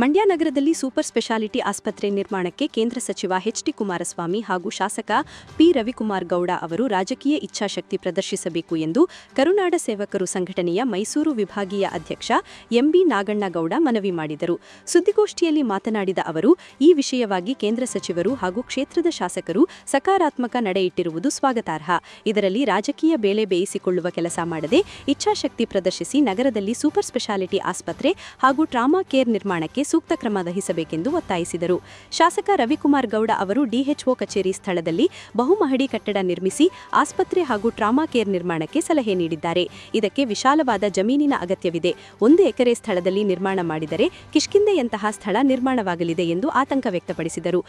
ಮಂಡ್ಯ ನಗರದಲ್ಲಿ super speciality ಆಸ್ಪತ್ರೆ ನಿರ್ಮಾಣಕ್ಕೆ ಕೇಂದ್ರ ಸಚಿವ ಎಚ್ ಡಿ ಕುಮಾರಸ್ವಾಮಿ ಹಾಗೂ ಶಾಸಕ ಪಿ ರವಿಕುಮಾರ್ ಗೌಡ ಅವರು ರಾಜಕೀಯ ಇಚ್ಛಾಶಕ್ತಿ ಪ್ರದರ್ಶಿಸಬೇಕು ಎಂದು ಕರುನಾಡ ಸೇವಕರು ಸಂಘಟನೆಯ ಮೈಸೂರು ವಿಭಾಗೀಯ ಅಧ್ಯಕ್ಷ ಎಂಬಿ ನಾಗಣ್ಣಗೌಡ ಮನವಿ ಮಾಡಿದರು. ಸುದ್ದಿಗೋಷ್ಠಿಯಲ್ಲಿ ಮಾತನಾಡಿದ ಅವರು, ಈ ವಿಷಯವಾಗಿ ಕೇಂದ್ರ ಸಚಿವರು ಹಾಗೂ ಕ್ಷೇತ್ರದ ಶಾಸಕರು ಸಕಾರಾತ್ಮಕ ನಡೆಯಿಟ್ಟಿರುವುದು ಸ್ವಾಗತಾರ್ಹ. ಇದರಲ್ಲಿ ರಾಜಕೀಯ ಬೇಳೆ ಬೇಯಿಸಿಕೊಳ್ಳುವ ಕೆಲಸ ಮಾಡದೆ ಇಚ್ಛಾಶಕ್ತಿ ಪ್ರದರ್ಶಿಸಿ ನಗರದಲ್ಲಿ ಸೂಪರ್ ಸ್ಪೆಷಾಲಿಟಿ ಆಸ್ಪತ್ರೆ ಹಾಗೂ ಟ್ರಾಮಾ ಕೇರ್ ನಿರ್ಮಾಣಕ್ಕೆ ಸೂಕ್ತ ಕ್ರಮ ವಹಿಸಬೇಕೆಂದು ಒತ್ತಾಯಿಸಿದರು. ಶಾಸಕ ರವಿಕುಮಾರ್ ಗೌಡ ಅವರು ಡಿಎಚ್ಒ ಕಚೇರಿ ಸ್ಥಳದಲ್ಲಿ ಬಹುಮಹಡಿ ಕಟ್ಟಡ ನಿರ್ಮಿಸಿ ಆಸ್ಪತ್ರೆ ಹಾಗೂ ಟ್ರಾಮಾ ಕೇರ್ ನಿರ್ಮಾಣಕ್ಕೆ ಸಲಹೆ ನೀಡಿದ್ದಾರೆ. ಇದಕ್ಕೆ ವಿಶಾಲವಾದ ಜಮೀನಿನ ಅಗತ್ಯವಿದೆ. ಒಂದು ಎಕರೆ ಸ್ಥಳದಲ್ಲಿ ನಿರ್ಮಾಣ ಮಾಡಿದರೆ ಕಿಷ್ಕಿಂದೆಯಂತಹ ಸ್ಥಳ ನಿರ್ಮಾಣವಾಗಲಿದೆ ಎಂದು ಆತಂಕ ವ್ಯಕ್ತಪಡಿಸಿದರು.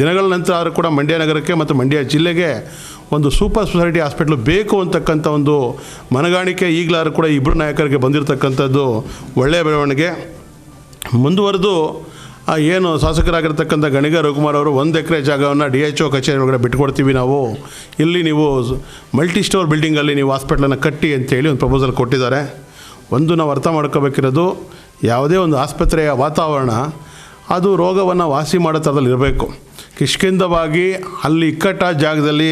ದಿನಗಳ ನಂತರ ಕೂಡ ಮಂಡ್ಯ ನಗರಕ್ಕೆ ಮತ್ತು ಮಂಡ್ಯ ಜಿಲ್ಲೆಗೆ ಒಂದು ಸೂಪರ್ ಸ್ಪೆಷಾಲಿಟಿ ಹಾಸ್ಪಿಟ್ಲು ಬೇಕು ಅಂತಕ್ಕಂಥ ಒಂದು ಮನಗಾಣಿಕೆ ಈಗಲಾದ್ರೂ ಕೂಡ ಇಬ್ಬರು ನಾಯಕರಿಗೆ ಬಂದಿರತಕ್ಕಂಥದ್ದು ಒಳ್ಳೆಯ ಬೆಳವಣಿಗೆ. ಮುಂದುವರೆದು ಏನು ಶಾಸಕರಾಗಿರ್ತಕ್ಕಂಥ ಗಣಿಗ ರವಿಕುಮಾರ್ ಅವರು ಒಂದು ಎಕರೆ ಜಾಗವನ್ನು ಡಿ ಎಚ್ ಒ ಕಚೇರಿ ಒಳಗಡೆ ಬಿಟ್ಕೊಡ್ತೀವಿ ನಾವು. ಇಲ್ಲಿ ನೀವು ಮಲ್ಟಿ ಸ್ಟೋರ್ ಬಿಲ್ಡಿಂಗಲ್ಲಿ ನೀವು ಹಾಸ್ಪಿಟ್ಲನ್ನು ಕಟ್ಟಿ ಅಂತೇಳಿ ಒಂದು ಪ್ರಪೋಸಲ್ ಕೊಟ್ಟಿದ್ದಾರೆ. ಒಂದು ನಾವು ಅರ್ಥ ಮಾಡ್ಕೋಬೇಕಿರೋದು, ಯಾವುದೇ ಒಂದು ಆಸ್ಪತ್ರೆಯ ವಾತಾವರಣ, ಅದು ರೋಗವನ್ನು ವಾಸಿ ಮಾಡೋ ಥರದಲ್ಲಿ ಇರಬೇಕು. ಕಿಷ್ಕಿಂದವಾಗಿ ಅಲ್ಲಿ ಇಕ್ಕಟ್ಟ ಜಾಗದಲ್ಲಿ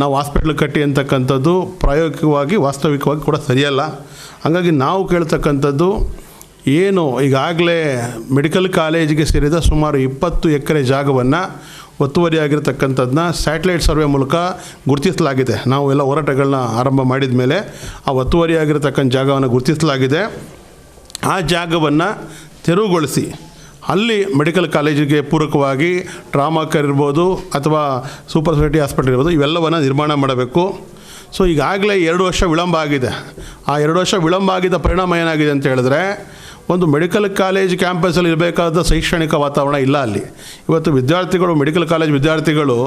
ನಾವು ಹಾಸ್ಪಿಟ್ಲ್ ಕಟ್ಟಿ ಅಂತಕ್ಕಂಥದ್ದು ಪ್ರಾಯೋಗಿಕವಾಗಿ, ವಾಸ್ತವಿಕವಾಗಿ ಕೂಡ ಸರಿಯಲ್ಲ. ಹಾಗಾಗಿ ನಾವು ಕೇಳ್ತಕ್ಕಂಥದ್ದು ಏನು ಈಗಾಗಲೇ ಮೆಡಿಕಲ್ ಕಾಲೇಜಿಗೆ ಸೇರಿದ ಸುಮಾರು ಇಪ್ಪತ್ತು ಎಕರೆ ಜಾಗವನ್ನು ಒತ್ತುವರಿಯಾಗಿರ್ತಕ್ಕಂಥದ್ದನ್ನ ಸ್ಯಾಟಲೈಟ್ ಸರ್ವೆ ಮೂಲಕ ಗುರುತಿಸಲಾಗಿದೆ. ನಾವು ಎಲ್ಲ ಹೋರಾಟಗಳನ್ನ ಆರಂಭ ಮಾಡಿದ ಮೇಲೆ ಆ ಒತ್ತುವರಿಯಾಗಿರ್ತಕ್ಕಂಥ ಜಾಗವನ್ನು ಗುರುತಿಸಲಾಗಿದೆ. ಆ ಜಾಗವನ್ನು ತೆರವುಗೊಳಿಸಿ ಅಲ್ಲಿ ಮೆಡಿಕಲ್ ಕಾಲೇಜಿಗೆ ಪೂರಕವಾಗಿ ಟ್ರಾಮಾ ಕೇರ್ ಇರ್ಬೋದು ಅಥವಾ ಸೂಪರ್ ಸ್ಪೆಷಾಲಿಟಿ ಹಾಸ್ಪಿಟಲ್ ಇರ್ಬೋದು ಇವೆಲ್ಲವನ್ನು ನಿರ್ಮಾಣ ಮಾಡಬೇಕು. ಸೊ, ಈಗಾಗಲೇ ಎರಡು ವರ್ಷ ವಿಳಂಬ ಆಗಿದೆ. ಆ ಎರಡು ವರ್ಷ ವಿಳಂಬ ಆಗಿದ್ದ ಪರಿಣಾಮ ಏನಾಗಿದೆ ಅಂತ ಹೇಳಿದ್ರೆ ಒಂದು ಮೆಡಿಕಲ್ ಕಾಲೇಜ್ ಕ್ಯಾಂಪಸಲ್ಲಿ ಇರಬೇಕಾದ ಶೈಕ್ಷಣಿಕ ವಾತಾವರಣ ಇಲ್ಲ ಅಲ್ಲಿ. ಇವತ್ತು ವಿದ್ಯಾರ್ಥಿಗಳು, ಮೆಡಿಕಲ್ ಕಾಲೇಜ್ ವಿದ್ಯಾರ್ಥಿಗಳು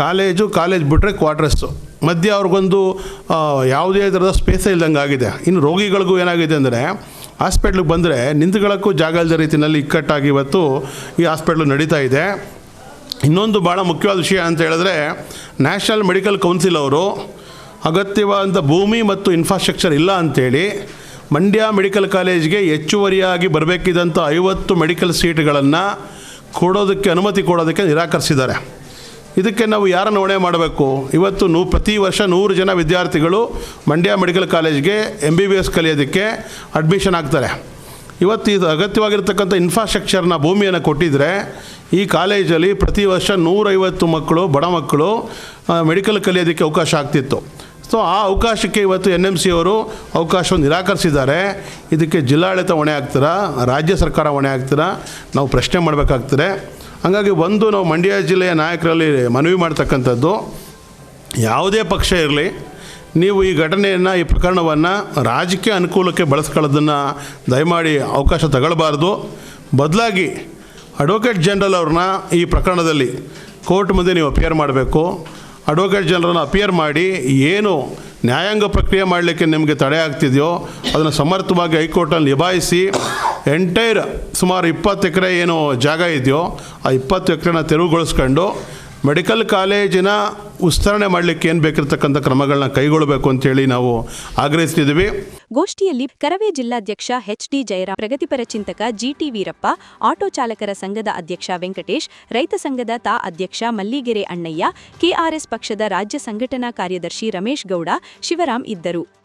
ಕಾಲೇಜು, ಕಾಲೇಜ್ ಬಿಟ್ಟರೆ ಕ್ವಾರ್ಟರ್ಸು. ಮಧ್ಯೆ ಅವ್ರಿಗೊಂದು ಯಾವುದೇ ಥರದ ಸ್ಪೇಸೇ ಇಲ್ದಂಗೆ ಆಗಿದೆ. ಇನ್ನು ರೋಗಿಗಳಿಗೂ ಏನಾಗಿದೆ ಅಂದರೆ, ಹಾಸ್ಪಿಟ್ಲಿಗೆ ಬಂದರೆ ನಿಂತುಗಳಕ್ಕೂ ಜಾಗ ಇಲ್ಲದ ರೀತಿಯಲ್ಲಿ ಇಕ್ಕಟ್ಟಾಗಿ ಇವತ್ತು ಈ ಹಾಸ್ಪಿಟ್ಲು ನಡೀತಾ ಇದೆ. ಇನ್ನೊಂದು ಭಾಳ ಮುಖ್ಯವಾದ ವಿಷಯ ಅಂತ ಹೇಳಿದ್ರೆ, ನ್ಯಾಷನಲ್ ಮೆಡಿಕಲ್ ಕೌನ್ಸಿಲ್ ಅವರು ಅಗತ್ಯವಾದಂಥ ಭೂಮಿ ಮತ್ತು ಇನ್ಫ್ರಾಸ್ಟ್ರಕ್ಚರ್ ಇಲ್ಲ ಅಂಥೇಳಿ ಮಂಡ್ಯ ಮೆಡಿಕಲ್ ಕಾಲೇಜ್ಗೆ ಹೆಚ್ಚುವರಿಯಾಗಿ ಬರಬೇಕಿದ್ದಂಥ ಐವತ್ತು ಮೆಡಿಕಲ್ ಸೀಟ್ಗಳನ್ನು ಕೊಡೋದಕ್ಕೆ ಅನುಮತಿ ಕೊಡೋದಕ್ಕೆ ನಿರಾಕರಿಸಿದ್ದಾರೆ. ಇದಕ್ಕೆ ನಾವು ಯಾರನ್ನು ಹೊಣೆ ಮಾಡಬೇಕು? ಇವತ್ತು ನೂ, ಪ್ರತಿ ವರ್ಷ ನೂರು ಜನ ವಿದ್ಯಾರ್ಥಿಗಳು ಮಂಡ್ಯ ಮೆಡಿಕಲ್ ಕಾಲೇಜ್ಗೆ ಎಂ ಬಿ ಬಿ ಎಸ್ ಕಲಿಯೋದಕ್ಕೆ ಅಡ್ಮಿಷನ್ ಆಗ್ತಾರೆ. ಇವತ್ತು ಇದು ಅಗತ್ಯವಾಗಿರ್ತಕ್ಕಂಥ ಇನ್ಫ್ರಾಸ್ಟ್ರಕ್ಚರ್ನ ಭೂಮಿಯನ್ನು ಕೊಟ್ಟಿದ್ದರೆ ಈ ಕಾಲೇಜಲ್ಲಿ ಪ್ರತಿ ವರ್ಷ ನೂರೈವತ್ತು ಮಕ್ಕಳು, ಬಡ ಮಕ್ಕಳು ಮೆಡಿಕಲ್ ಕಲಿಯೋದಕ್ಕೆ ಅವಕಾಶ ಆಗ್ತಿತ್ತು. ಸೊ ಆ ಅವಕಾಶಕ್ಕೆ ಇವತ್ತು ಎನ್ ಎಂ ಸಿ ಅವರು ಅವಕಾಶವನ್ನು ನಿರಾಕರಿಸಿದ್ದಾರೆ. ಇದಕ್ಕೆ ಜಿಲ್ಲಾಡಳಿತ ಹೊಣೆ ಆಗ್ತೀರಾ? ರಾಜ್ಯ ಸರ್ಕಾರ ಹೊಣೆ ಆಗ್ತೀರಾ? ನಾವು ಪ್ರಶ್ನೆ ಮಾಡಬೇಕಾಗ್ತದೆ. ಹಾಗಾಗಿ ಒಂದು ನಾವು ಮಂಡ್ಯ ಜಿಲ್ಲೆಯ ನಾಯಕರಲ್ಲಿ ಮನವಿ ಮಾಡ್ತಕ್ಕಂಥದ್ದು, ಯಾವುದೇ ಪಕ್ಷ ಇರಲಿ, ನೀವು ಈ ಘಟನೆಯನ್ನು, ಈ ಪ್ರಕರಣವನ್ನು ರಾಜಕೀಯ ಅನುಕೂಲಕ್ಕೆ ಬಳಸ್ಕೊಳ್ಳೋದನ್ನು ದಯಮಾಡಿ ಅವಕಾಶ ತಗೊಳ್ಬಾರ್ದು. ಬದಲಾಗಿ ಅಡ್ವೊಕೇಟ್ ಜನರಲ್ ಅವ್ರನ್ನ ಈ ಪ್ರಕರಣದಲ್ಲಿ ಕೋರ್ಟ್ ಮುಂದೆ ನೀವು ಅಪಿಯರ್ ಮಾಡಬೇಕು. ಅಡ್ವೊಕೇಟ್ ಜನರನ್ನು ಅಪಿಯರ್ ಮಾಡಿ ಏನು ನ್ಯಾಯಾಂಗ ಪ್ರಕ್ರಿಯೆ ಮಾಡಲಿಕ್ಕೆ ನಿಮಗೆ ತಡೆ ಆಗ್ತಿದೆಯೋ ಅದನ್ನು ಸಮರ್ಥವಾಗಿ ಹೈಕೋರ್ಟಲ್ಲಿ ನಿಭಾಯಿಸಿ ಎಂಟೈರ್ ಸುಮಾರು ಇಪ್ಪತ್ತು ಎಕರೆ ಏನು ಜಾಗ ಇದೆಯೋ ಆ ಇಪ್ಪತ್ತು ಎಕರೆನ ತೆರವುಗೊಳಿಸ್ಕೊಂಡು ಮೆಡಿಕಲ್ ಕಾಲೇಜಿನ ವಿಸ್ತರಣೆ ಮಾಡಲಿಕ್ಕೆ ಏನು ಬೇಕಿರತಕ್ಕಂಥ ಕ್ರಮಗಳನ್ನ ಕೈಗೊಳ್ಳಬೇಕು ಅಂತೇಳಿ ನಾವು ಆಗ್ರಹಿಸ್ತಿದ್ದೀವಿ. ಗೋಷ್ಠಿಯಲ್ಲಿ ಕರವೇ ಜಿಲ್ಲಾಧ್ಯಕ್ಷ ಎಚ್ ಡಿ ಜಯರಾಮ್, ಪ್ರಗತಿಪರ ಚಿಂತಕ ಜಿಟಿ ವೀರಪ್ಪ, ಆಟೋ ಚಾಲಕರ ಸಂಘದ ಅಧ್ಯಕ್ಷ ವೆಂಕಟೇಶ್, ರೈತ ಸಂಘದ ತಾ ಅಧ್ಯಕ್ಷ ಮಲ್ಲಿಗೆರೆ ಅಣ್ಣಯ್ಯ, ಕೆಆರ್ಎಸ್ ಪಕ್ಷದ ರಾಜ್ಯ ಸಂಘಟನಾ ಕಾರ್ಯದರ್ಶಿ ರಮೇಶ್ ಗೌಡ, ಶಿವರಾಮ್ ಇದ್ದರು.